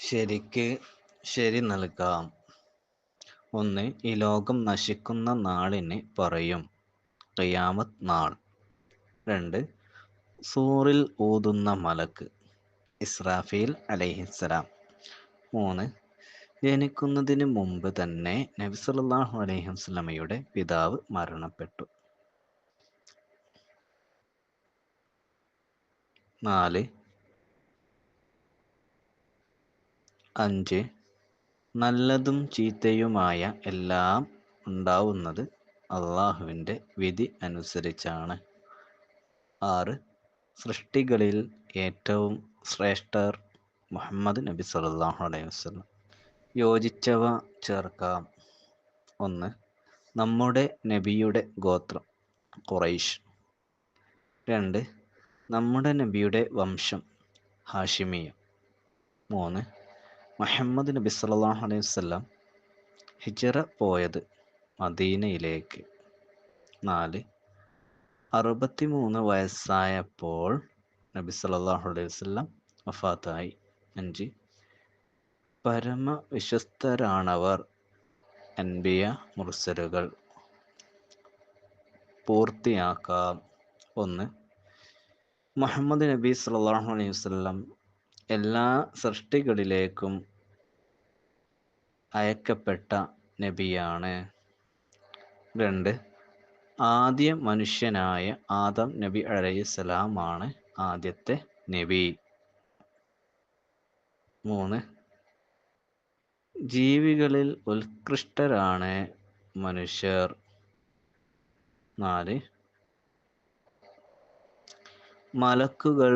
ശരിക്ക് ശരി നൽകാം. ഒന്ന് ഈ ലോകം നശിക്കുന്ന നാളിനെ പറയും. ഖിയാമത്ത് നാൾ. രണ്ട് സൂറിൽ ഊതുന്ന മലക്ക്. ഇസ്രാഫീൽ അലൈഹിസ്സലാം മൂന്ന് ജനിക്കുന്നതിന് മുമ്പ് തന്നെ നബി സല്ലല്ലാഹു അലൈഹി വസല്ലമയുടെ പിതാവ് മരണപ്പെട്ടു. നാല് അഞ്ച് നല്ലതും ചീത്തയുമായ എല്ലാം ഉണ്ടാവുന്നത് അള്ളാഹുവിന്റെ വിധി അനുസരിച്ചാണ്. ആറ് സൃഷ്ടികളിൽ ഏറ്റവും ശ്രേഷ്ഠർ മുഹമ്മദ് നബി സല്ലാഹു അലൈഹി വസ്ലം യോജിച്ചവ ചേർക്കാം. ഒന്ന് നമ്മുടെ നബിയുടെ ഗോത്രം ഖുറൈഷ് രണ്ട് നമ്മുടെ നബിയുടെ വംശം ഹാഷിമിയ. മൂന്ന് മുഹമ്മദ് നബി സല്ലല്ലാഹു അലൈഹി വസല്ലം ഹിജറ പോയത് മദീനയിലേക്ക്. നാല് അറുപത്തി മൂന്ന് വയസ്സായപ്പോൾ നബി സല്ലല്ലാഹു അലൈഹി വസല്ലം വഫാത്തായി. അഞ്ച് പരമ വിശ്വസ്തരാണവർ അൻബിയ മുർസലുകൾ പൂർത്തിയാക്കാം. ഒന്ന് മുഹമ്മദ് നബി സല്ലല്ലാഹു അലൈഹി വസല്ലം എല്ലാ സൃഷ്ടികളിലേക്കും അയക്കപ്പെട്ട നബിയാണ്. രണ്ട് ആദ്യ മനുഷ്യനായ ആദം നബി അലൈഹിസ്സലാമാണ് ആദ്യത്തെ നബി. മൂന്ന് ജീവികളിൽ ഉത്കൃഷ്ടരാണ് മനുഷ്യർ. നാല് മലക്കുകൾ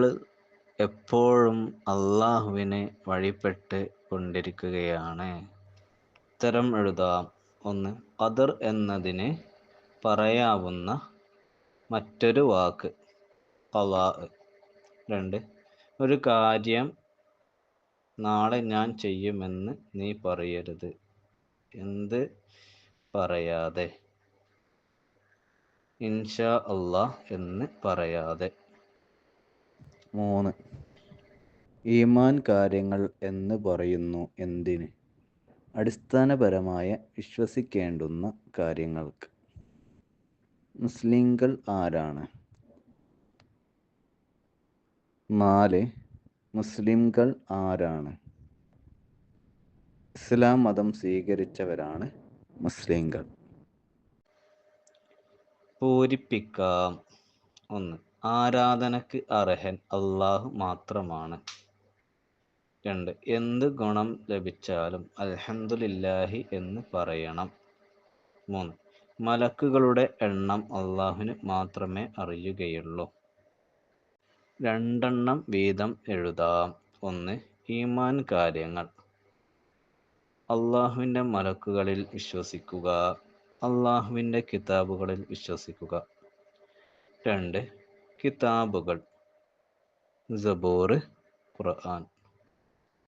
എപ്പോഴും അള്ളാഹുവിനെ വഴിപ്പെട്ട് കൊണ്ടിരിക്കുകയാണ്. ഉത്തരം എഴുതാം. ഒന്ന് ഖദർ എന്നതിന് പറയാവുന്ന മറ്റൊരു വാക്ക് ഖലാ രണ്ട് ഒരു കാര്യം നാളെ ഞാൻ ചെയ്യുമെന്ന് നീ പറയരുത്. എന്ത് പറയാതെ? ഇൻഷാ അള്ളാ എന്ന് പറയാതെ. മൂന്ന് ഈമാൻ കാര്യങ്ങൾ എന്ന് പറയുന്നു എന്തിന്? അടിസ്ഥാനപരമായ വിശ്വസിക്കേണ്ടുന്ന കാര്യങ്ങൾക്ക് മുസ്ലിങ്ങൾ ആരാണ്? നാല് മുസ്ലിംകൾ ആരാണ്? ഇസ്ലാം മതം സ്വീകരിച്ചവരാണ് മുസ്ലിങ്ങൾ പൂരിപ്പിക്കാം. ഒന്ന് ആരാധനക്ക് അർഹൻ അള്ളാഹു മാത്രമാണ്. രണ്ട്. എന്ത് ഗുണം ലഭിച്ചാലും അൽഹംദുലില്ലാഹി എന്ന് പറയണം. മൂന്ന്. മലക്കുകളുടെ എണ്ണം അള്ളാഹുവിന് മാത്രമേ അറിയുകയുള്ളൂ. രണ്ടെണ്ണം വീതം എഴുതാം. ഒന്ന്. ഈമാൻ കാര്യങ്ങൾ. അള്ളാഹുവിന്റെ മലക്കുകളിൽ വിശ്വസിക്കുക. അള്ളാഹുവിന്റെ കിതാബുകളിൽ വിശ്വസിക്കുക. രണ്ട്. കിതാബുകൾ. സബൂർ ഖുർആൻ.